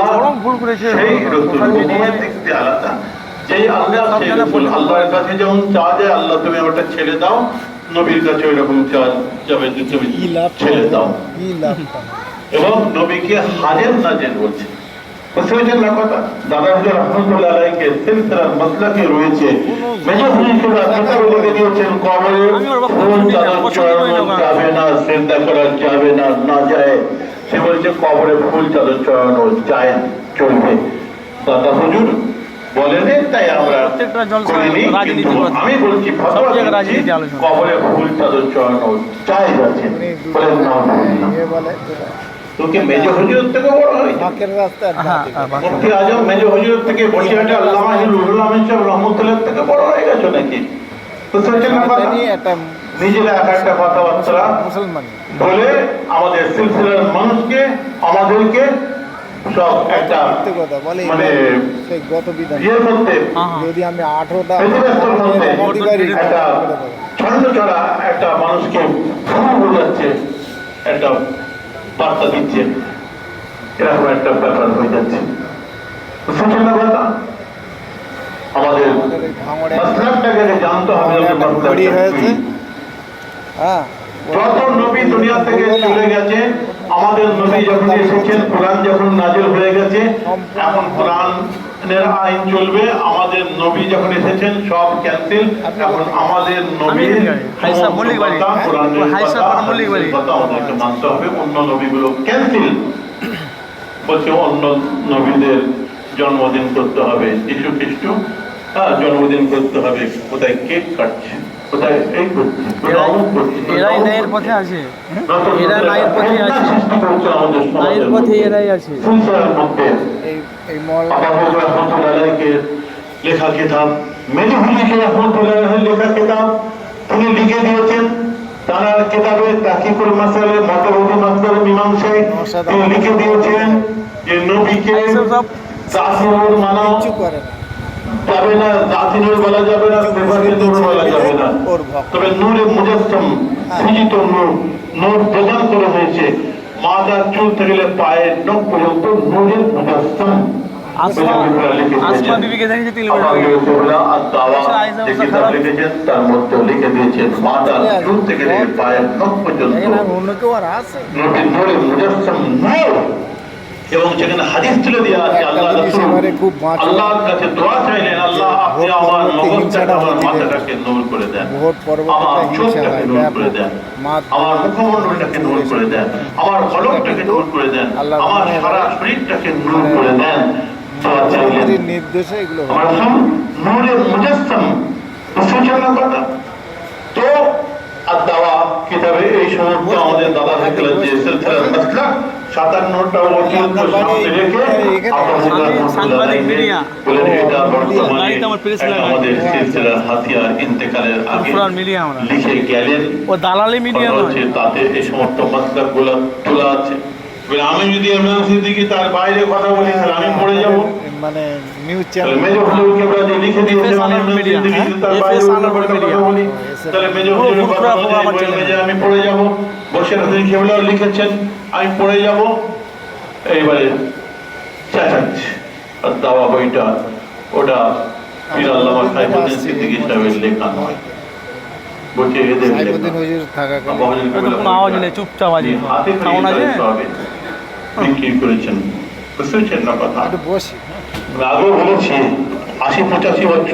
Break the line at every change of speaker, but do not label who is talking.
চরম ভুল করেছে।
সেই রসুল
সোশ্যাল মিডিয়ায়
হুকুমের দিক দিয়ে আলাদা। যেই আল্লাহ সেই রসুল আল্লাহর কাছে যেমন চা যায় আল্লাহ তুমি ওটা ছেড়ে দাও। নবীর কাছে ওই রকম চা যাবে যে তুমি ছেড়ে দাও? এবং নবীকে হাজের নাজের বলছে। বুঝতে পেরেছেন না কথা দাদা হুজুর রহমতুল্লাহ আলাইকে সিলসিলার মাসলাকে রয়েছে। মেজর হুজুর কথা বলে দিয়েছেন কবরে
আমি ওর বাবা
ফুল
পছন্দ করি না,
চাদর চড়ানো যাবে না চিন্তা করা যাবে না না যায়। সে বলছে কবরে ফুল চাদর চড়ানো যায় চলবে দাদা হুজুর বলেন তাই আমরা করিনি,
রাজনীতি
কিন্তু
করছে।
আমি বলছি ফতোয়া দিচ্ছি, কবরে ফুল চাদর চড়ানো চাই আছে বলেন না
ইয়ে
তোকে থেকে বড়
হ্যাঁ। হ্যাঁ।
মুফতি আজম থেকে বসিরহাটে আল্লামা হিরুল আমিন সাহেব রহমতুল্লাহ থেকে বড় হয়ে গেছো নাকি
একটা
নিজেরা এক একটা কথাবার্তা বলে আমাদের সিলসিলার মানুষকে আমাদেরকে সব একটা মানে ইয়ে।
যদি আমি আঠারোটা
একটা ছন্দ ছড়া একটা মানুষকে বোঝাচ্ছে একটা বার্তা দিচ্ছে। এরকম একটা ব্যাপার হয়ে যাচ্ছে। বুঝতে না কথা। আমাদের জানতে হবে যে
একটা
মাসলাকটা
ঘড়ি হয়েছে
কি।
হ্যাঁ
যত নবী দুনিয়া থেকে চলে গেছে। আমাদের নবী যখন এসেছেন কোরআন যখন নাজিল হয়ে গেছে এখন কোরআনের আইন চলবে। আমাদের নবী যখন এসেছেন সব ক্যান্সেল এখন আমাদের নবীর কোরআনের কথা, আমাদেরকে মানতে হবে। অন্য নবীগুলো ক্যান্সেল বলছে অন্য নবীদের জন্মদিন করতে হবে। যিশু খ্রিস্ট হ্যাঁ জন্মদিন করতে হবে। কোথায় কেক কাটছে?
এরাই ন্যায়ের পথে। আছে। এরা ন্যায়ের পথে আছে। ন্যায়ের পথে এরাই আছে।
এই
আলাইহিকে লেখা কিতাব মেজু হুজুরকে রহমতুল্লাহ আলাইহির লেখা কিতাব তিনি লিখে দিয়েছেন তার কিতাবে তাকিকুল মাসালে মতবুদি মাসদার মীমাংসায় তিনি লিখে দিয়েছেন যে নবীকে
এইসব সব
না
যাবে না জাসিনুর বলা যাবে না সেভাবে নূর বলা যাবে না। তবে নূরে মুজাসসাম সৃজিত নূর নূর প্রদান করা হয়েছে। মাথার চুল থেকে পায়ের নখ পর্যন্ত
বিবিকে দেখেছি তিল
তার মধ্যে লিখে দিয়েছেন মাথার চুল থেকে পায়ের নখ পর্যন্ত নূরে নূর। এবং সেখানে হাদিস তুলে দেওয়া আছে আল্লাহ আল্লাহর কাছে দোয়া চাইলেন আল্লাহ আপনি আমার মগজটাকে আমার মাথাটাকে নূর করে দেন। আমার চোখটাকে নূর করে দেন। আমার মুখমণ্ডলটাকে নূর করে দেন। আমার কলমটাকে নূর করে দেন। আমার
মানে
সারা শরীরটাকে নূর করে দেন।
নির্দেশে এগুলো।
নূরে কথা তো আর দাওয়া কিতাবে এই সমস্ত আমাদের দাদা যে সিলসিলার মাসলা। সাতান্নটা সামনে রেখে। আমাদের সিলসিলার হাতিয়ার ইন্তেকালের আগে। লিখে গেলেন।
ও দালালি মিডিয়া
তাতে এই সমস্ত মাসলা গুলো তোলা আছে। আমি যদি এমএনসি দিকে তার বাইরে কথা বলি তাহলে আমি পড়ে যাব।
মানে নিউজ চ্যানেল।
মেজর যে লিখে দিয়েছে আমি
মিডিয়া, হ্যাঁ?
তার বাইরে। কথা বলি তাহলে মেজর
পুরো
কথা বলে আমি পড়ে যাব। বসে রাখেন কেবলাও লিখেছেন আমি পড়ে যাব। এইবারে চেঁচাচ্ছে আর দাওয়া বইটা ওটা পীর আল্লামা সাইফুদ্দিন সিদ্দিকী সাহেবের লেখা নয়। করেছেন? বুঝতে পেরেছেন না কথা? আগেও বলেছি আশি পঁচাশি বছর